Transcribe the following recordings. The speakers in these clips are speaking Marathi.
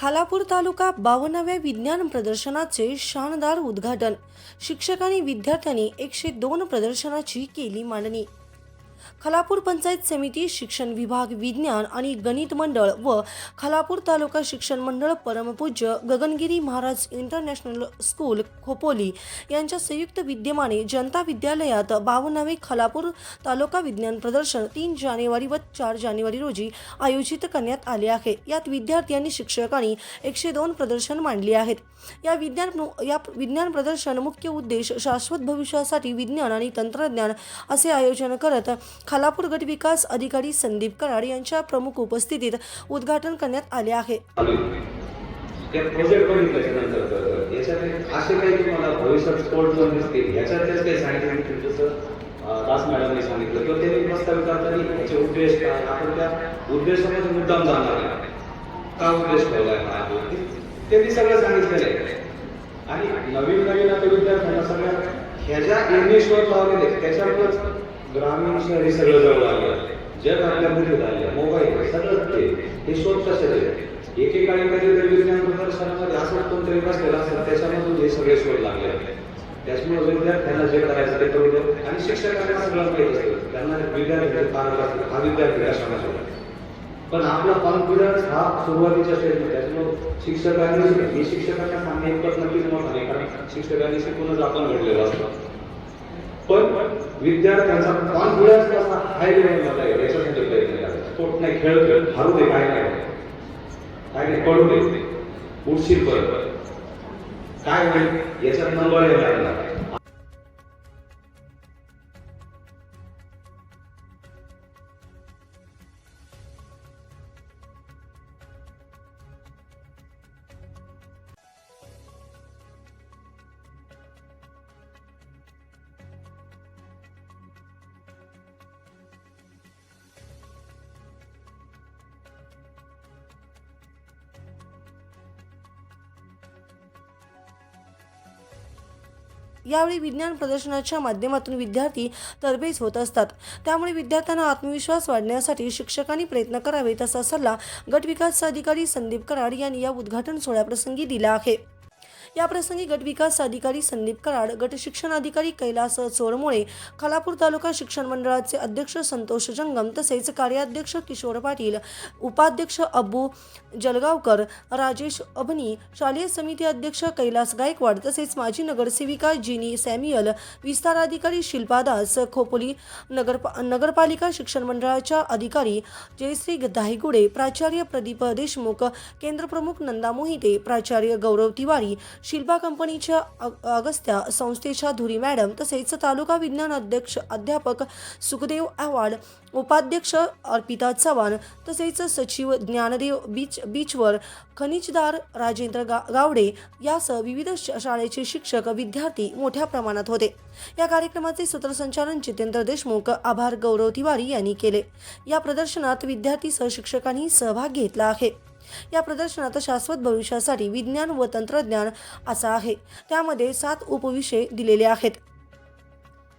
खालापूर तालुका बावन्नाव्या विज्ञान प्रदर्शनाचे शानदार उद्घाटन. शिक्षकांनी विद्यार्थ्यांनी एकशे दोन प्रदर्शनाची केली मांडणी. खलापूर पंचायत समिती शिक्षण विभाग विज्ञान आणि गणित मंडळ व खलापूर तालुका शिक्षण मंडळ परमपूज्य गगनगिरी महाराज इंटरनॅशनल स्कूल खोपोली यांच्या संयुक्त विद्यमाने जनता विद्यालयात बावन्नावे खलापूर तालुका विज्ञान प्रदर्शन तीन जानेवारी व चार जानेवारी रोजी आयोजित करण्यात आले आहे. यात विद्यार्थी आणि शिक्षकांनी एकशे दोन प्रदर्शन मांडली आहेत. या विज्ञान या विज्ञान प्रदर्शन मुख्य उद्देश शाश्वत भविष्यासाठी विज्ञान आणि तंत्रज्ञान असे आयोजन करत खालापूर गट विकास अधिकारी संदीप कराड यांच्या प्रमुख उपस्थितीत उद्घाटन करण्यात आले आहे. त्या प्रोजेक्ट बघितल्याच्या नंतर याच्यात असे काही तुम्हाला भविष्यात स्पोर्ट दिसतील. याच्यातच काही सांगितलं जसं दास मॅडमने सांगितलं किंवा त्यांनी प्रस्तावित करताना याचे उद्देश काय? आपण त्या उद्देशामध्ये मुद्दाम जाणार आहे. का उद्देश हा त्यांनी सगळं सांगितलेलं आहे. आणि नवीन नवीन आता विद्यार्थ्यांना सगळ्या ह्या ज्या इंग्लिशवर लावलेले त्याच्यामुळेच ग्रामीण शहरी सगळं जवळ आलं जग आपल्या मध्ये झालं मोबाईल सगळं ते हे शोध कशाचे एकेकाळी कधीतरी विज्ञान प्रदर्शनामध्ये असं कोणतरी बसलेलं असेल त्याच्यामधून हे सगळे शोध लागले त्याच्यामुळे विद्यार्थ्यांना जे करायचं ते करू दे आणि शिक्षकांना सगळं माहीत असतं. त्यांना विद्यार्थी पाहत असतील हा विद्यार्थी कशामध्ये पण आपला कॉन्फिडन्स हा सुरुवातीच्या स्टेजमध्ये त्याच्यामुळे शिक्षकांनी हे शिक्षकांना सांगणे इतकंच नक्कीच मोठं नाही कारण शिक्षकांनी शिकूनच आपण घडलेलो असतो. पण विद्यार्थ्यांचा कॉन्फिडन्स कसा हाय लेवलला आहे. याच्यासाठी प्रयत्न करायचा स्पोर्ट नाही खेळ खेळ हारू दे काय नाही काय नाही पडू दे. उठशील परत. काय होईल याच्यात नंबर येणार नाही. यावेळी विज्ञान प्रदर्शनाच्या माध्यमातून विद्यार्थी तरबेज होत असतात. त्यामुळे विद्यार्थ्यांना आत्मविश्वास वाढण्यासाठी शिक्षकांनी प्रयत्न करावेत असा सल्ला गटविकास अधिकारी संदीप कराड यांनी या उद्घाटन सोहळ्याप्रसंगी दिला आहे. याप्रसंगी गट विकास अधिकारी संदीप कराड गट शिक्षण अधिकारी कैलास चोरमुळे खालापूर तालुका शिक्षण मंडळाचे अध्यक्ष संतोष जंगम तसेच कार्याध्यक्ष किशोर पाटील उपाध्यक्ष अब्बू जलगावकर राजेश अभनी शालेय समिती अध्यक्ष कैलास गायकवाड तसेच माजी नगरसेविका जिनी सॅम्युअल विस्तार अधिकारी शिल्पा दास खोपोली नगरपा नगरपालिका शिक्षण मंडळाच्या अधिकारी जयश्री दाहिगुडे प्राचार्य प्रदीप देशमुख केंद्रप्रमुख नंदा मोहिते प्राचार्य गौरव तिवारी शिल्पा कंपनीच्या अगस्त्या संस्थेच्या धुरी मॅडम तसेच तालुका विज्ञान अध्यक्ष अध्यापक सुखदेव आव्हाड उपाध्यक्ष अर्पिता चव्हाण तसेच सचिव ज्ञानदेव बीच बीचवर खनिजदार राजेंद्र गा गावडे यासह विविध श- शाळेचे शिक्षक विद्यार्थी मोठ्या प्रमाणात होते. या कार्यक्रमाचे सूत्रसंचालन जितेंद्र देशमुख आभार गौरव तिवारी यांनी केले. या प्रदर्शनात विद्यार्थी सहशिक्षकांनी सहभाग घेतला आहे. या प्रदर्शनात शाश्वत भविष्यासाठी विज्ञान व तंत्रज्ञान असा आहे. त्यामध्ये सात उपविषय दिलेले आहेत.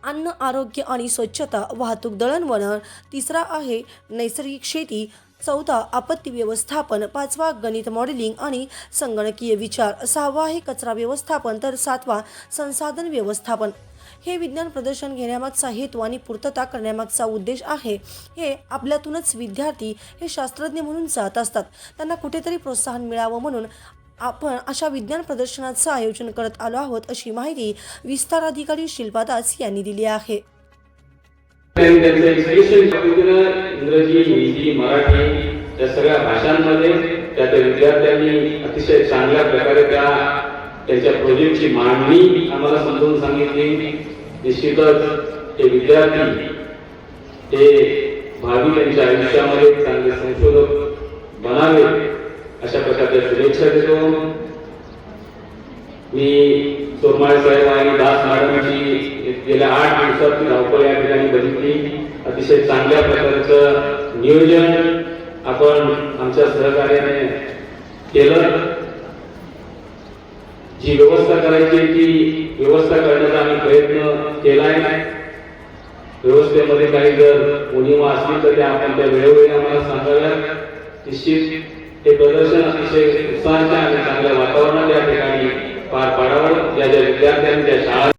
अन्न आरोग्य आणि स्वच्छता वाहतूक दळणवळण तिसरा आहे नैसर्गिक शेती चौथा आपत्ती व्यवस्थापन पाचवा गणित मॉडेलिंग आणि संगणकीय विचार सहावा आहे कचरा व्यवस्थापन तर सातवा संसाधन व्यवस्थापन. हे विज्ञान प्रदर्शन घेण्यामागचा हेतू आणि पूर्तता करण्यामागचा उद्देश आहे. हे आपल्यातूनच विद्यार्थी हे शास्त्रज्ञ म्हणून जात असतात. त्यांना कुठेतरी प्रोत्साहन मिळावं म्हणून आपण अशा विज्ञान प्रदर्शनाचं आयोजन करत आलो आहोत अशी माहिती विस्तार अधिकारी शिल्पा दास यांनी दिली आहे. इंग्रजी हिंदी मराठी या सगळ्या भाषांमध्ये त्या विद्यार्थ्यांनी अतिशय चांगल्या प्रकारे त्या त्यांच्या प्रोजेक्टची मांडणी आम्हाला समजून सांगितली. निश्चितच हे विद्यार्थी हे भावी त्यांच्या आयुष्यामध्ये चांगले संशोधक बनावे अशा प्रकारच्या शुभेच्छा देतो. मी सोरमाळे साहेब आणि दास मॅडमची गेल्या आठ दिवसात धावपळ या ठिकाणी बघितली. अतिशय चांगल्या प्रकारचं नियोजन आपण आमच्या सहकार्याने केलं. जी व्यवस्था करायची ती व्यवस्था करण्याचा आम्ही प्रयत्न केलाय. व्यवस्थेमध्ये काही जर उणीवा असतील तर त्या आपण त्या वेळोवेळी आम्हाला सांगाव्या निश्चित हे प्रदर्शन अतिशय उत्साहाच्या आणि चांगल्या वातावरणात या ठिकाणी पार पाडावं. या ज्या विद्यार्थ्यांनी